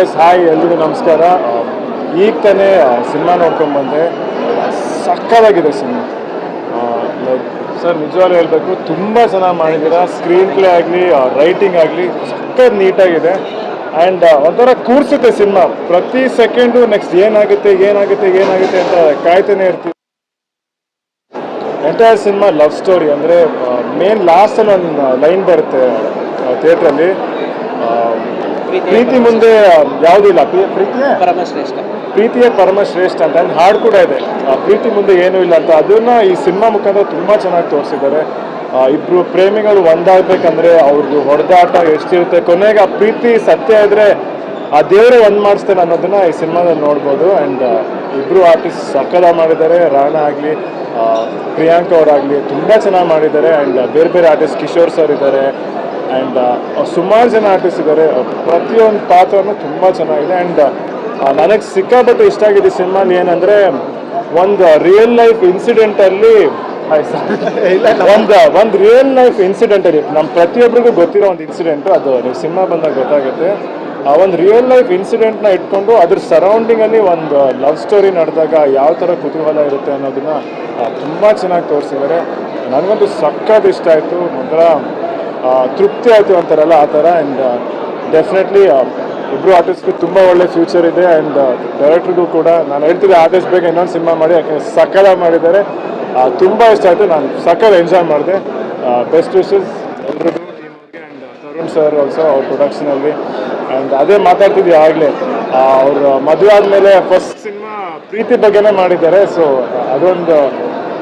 S, hi, ಎಲ್ರಿಗೂ ನಮಸ್ಕಾರ. ಈಗ ತಾನೇ ಸಿನಿಮಾ ನೋಡ್ಕೊಂಡ್ಬಂದೆ ಸಕ್ಕದಾಗಿದೆ ಸಿನಿಮಾ. ಲೈಕ್ ಸರ್, ನಿಜವಾಗ್ಲೂ ಹೇಳಬೇಕು, ತುಂಬ ಚೆನ್ನಾಗಿ ಮಾಡಿದ್ದೀರಾ. ಸ್ಕ್ರೀನ್ ಪ್ಲೇ ಆಗಲಿ ರೈಟಿಂಗ್ ಆಗಲಿ, ಸಕ್ಕತ್ ನೀಟಾಗಿದೆ. ಆ್ಯಂಡ್ ಒಂಥರ ಕೂರಿಸುತ್ತೆ ಸಿನಿಮಾ. ಪ್ರತಿ ಸೆಕೆಂಡು ನೆಕ್ಸ್ಟ್ ಏನಾಗುತ್ತೆ ಏನಾಗುತ್ತೆ ಏನಾಗುತ್ತೆ ಅಂತ ಕಾಯ್ತಾನೆ ಇರ್ತೀವಿ. ಎಂಟೈರ್ ಸಿನಿಮಾ ಲವ್ ಸ್ಟೋರಿ ಅಂದರೆ ಮೇನ್ ಲಾಸ್ಟಲ್ಲಿ ಒಂದು ಲೈನ್ ಬರುತ್ತೆ ಥಿಯೇಟ್ರಲ್ಲಿ ಪ್ರೀತಿ ಮುಂದೆ ಯಾವುದೂ ಇಲ್ಲ. ಪ್ರೀತಿ ಪ್ರೀತಿಯೇ? ಪರಮಶ್ರೇಷ್ಠ. ಪ್ರೀತಿಯೇ ಪರಮಶ್ರೇಷ್ಠ ಅಂತ. ಒಂದು ಹಾಡು ಕೂಡ ಇದೆ. ಆ, ಪ್ರೀತಿ ಮುಂದೆ ಏನೂ ಇಲ್ಲ ಅಂತ. ಅದನ್ನ ಈ ಸಿನಿಮಾ ಮುಖಾಂತರ ತುಂಬ ಚೆನ್ನಾಗಿ ತೋರಿಸಿದ್ದಾರೆ. ಇಬ್ರು ಪ್ರೇಮಿಗಳು ಒಂದಾಗಬೇಕಂದ್ರೆ ಅವ್ರದ್ದು ಹೊಡೆದಾಟ ಎಷ್ಟಿರುತ್ತೆ. ಕೊನೆಗೆ ಆ ಪ್ರೀತಿ ಸತ್ಯ ಇದ್ರೆ ಆ ದೇವರೇ ಒಂದು ಮಾಡಿಸ್ತಾನೆ ಅನ್ನೋದನ್ನ ಈ ಸಿನಿಮಾದಲ್ಲಿ ನೋಡ್ಬೋದು. ಆ್ಯಂಡ್ ಇಬ್ರು ಆರ್ಟಿಸ್ಟ್ ಸಕಲ ಮಾಡಿದ್ದಾರೆ. ರಾಣಾ ಆಗಲಿ ಪ್ರಿಯಾಂಕ ಅವರಾಗಲಿ ತುಂಬ ಚೆನ್ನಾಗಿ ಮಾಡಿದ್ದಾರೆ. ಆ್ಯಂಡ್ ಬೇರೆ ಬೇರೆ ಆರ್ಟಿಸ್ಟ್ ಕಿಶೋರ್ ಸರ್ ಇದ್ದಾರೆ. ಆ್ಯಂಡ್ ಸುಮಾರು ಜನ ಆರ್ಟಿಸ್ಟ್ ಇದ್ದಾರೆ ಪ್ರತಿಯೊಂದು ಪಾತ್ರನೂ ತುಂಬ ಚೆನ್ನಾಗಿದೆ. ಆ್ಯಂಡ್ ನನಗೆ ಸಿಕ್ಕಾಪಟ್ಟೆ ಇಷ್ಟ ಆಗಿದೆ ಸಿನಿಮಾಲಿ ಏನಂದರೆ ಒಂದು ರಿಯಲ್ ಲೈಫ್ ಇನ್ಸಿಡೆಂಟಲ್ಲಿ ಒಂದು ಒಂದು ರಿಯಲ್ ಲೈಫ್ ಇನ್ಸಿಡೆಂಟ್ ಅಲ್ಲಿ ನಮ್ಮ ಪ್ರತಿಯೊಬ್ಬರಿಗೂ ಗೊತ್ತಿರೋ ಒಂದು ಇನ್ಸಿಡೆಂಟು ಅದು ನೀವು ಸಿನಿಮಾ ಬಂದಾಗ ಗೊತ್ತಾಗುತ್ತೆ. ಆ ಒಂದು ರಿಯಲ್ ಲೈಫ್ ಇನ್ಸಿಡೆಂಟ್ನ ಇಟ್ಕೊಂಡು ಅದ್ರ ಸರೌಂಡಿಂಗಲ್ಲಿ ಒಂದು ಲವ್ ಸ್ಟೋರಿ ನಡೆದಾಗ ಯಾವ ಥರ ಕುತೂಹಲ ಇರುತ್ತೆ ಅನ್ನೋದನ್ನ ತುಂಬ ಚೆನ್ನಾಗಿ ತೋರಿಸಿದ್ದಾರೆ. ನನಗಂತೂ ಸಖತ್ ಇಷ್ಟ ಆಯಿತು. ಒಂಥರ ತೃಪ್ತಿ ಆಯಿತು ಅಂತಾರಲ್ಲ ಆ ಥರ ಆ್ಯಂಡ್ ಡೆಫಿನೆಟ್ಲಿ ಇಬ್ಬರು ಆರ್ಟಿಸ್ಟ್ಗೆ ತುಂಬ ಒಳ್ಳೆ ಫ್ಯೂಚರ್ ಇದೆ ಆ್ಯಂಡ್ ಡೈರೆಕ್ಟ್ರಿಗೂ ಕೂಡ ನಾನು ಹೇಳ್ತಿದ್ದೆ ಆದಷ್ಟು ಬೇಗ ಇನ್ನೊಂದು ಸಿನಿಮಾ ಮಾಡಿ ಯಾಕೆ ಸಕಲ ಮಾಡಿದ್ದಾರೆ. ತುಂಬ ಇಷ್ಟ ಆಯಿತು, ನಾನು ಸಕಲ ಎಂಜಾಯ್ ಮಾಡಿದೆ. ಬೆಸ್ಟ್ ವಿಶಸ್ ಎಲ್ರಿಗೂ ಟೀಮ್ಗೆ ಆ್ಯಂಡ್ ತರುಣ್ ಸರ್ ಆಲ್ಸೋ ಅವ್ರ ಪ್ರೊಡಕ್ಷನಲ್ಲಿ ಆ್ಯಂಡ್ ಅದೇ ಮಾತಾಡ್ತಿದ್ವಿ ಆಗಲೇ ಅವ್ರ ಮದುವೆ ಆದಮೇಲೆ ಫಸ್ಟ್ ಸಿನಿಮಾ ಪ್ರೀತಿ ಬಗ್ಗೆನೇ ಮಾಡಿದ್ದಾರೆ ಸೊ ಅದೊಂದು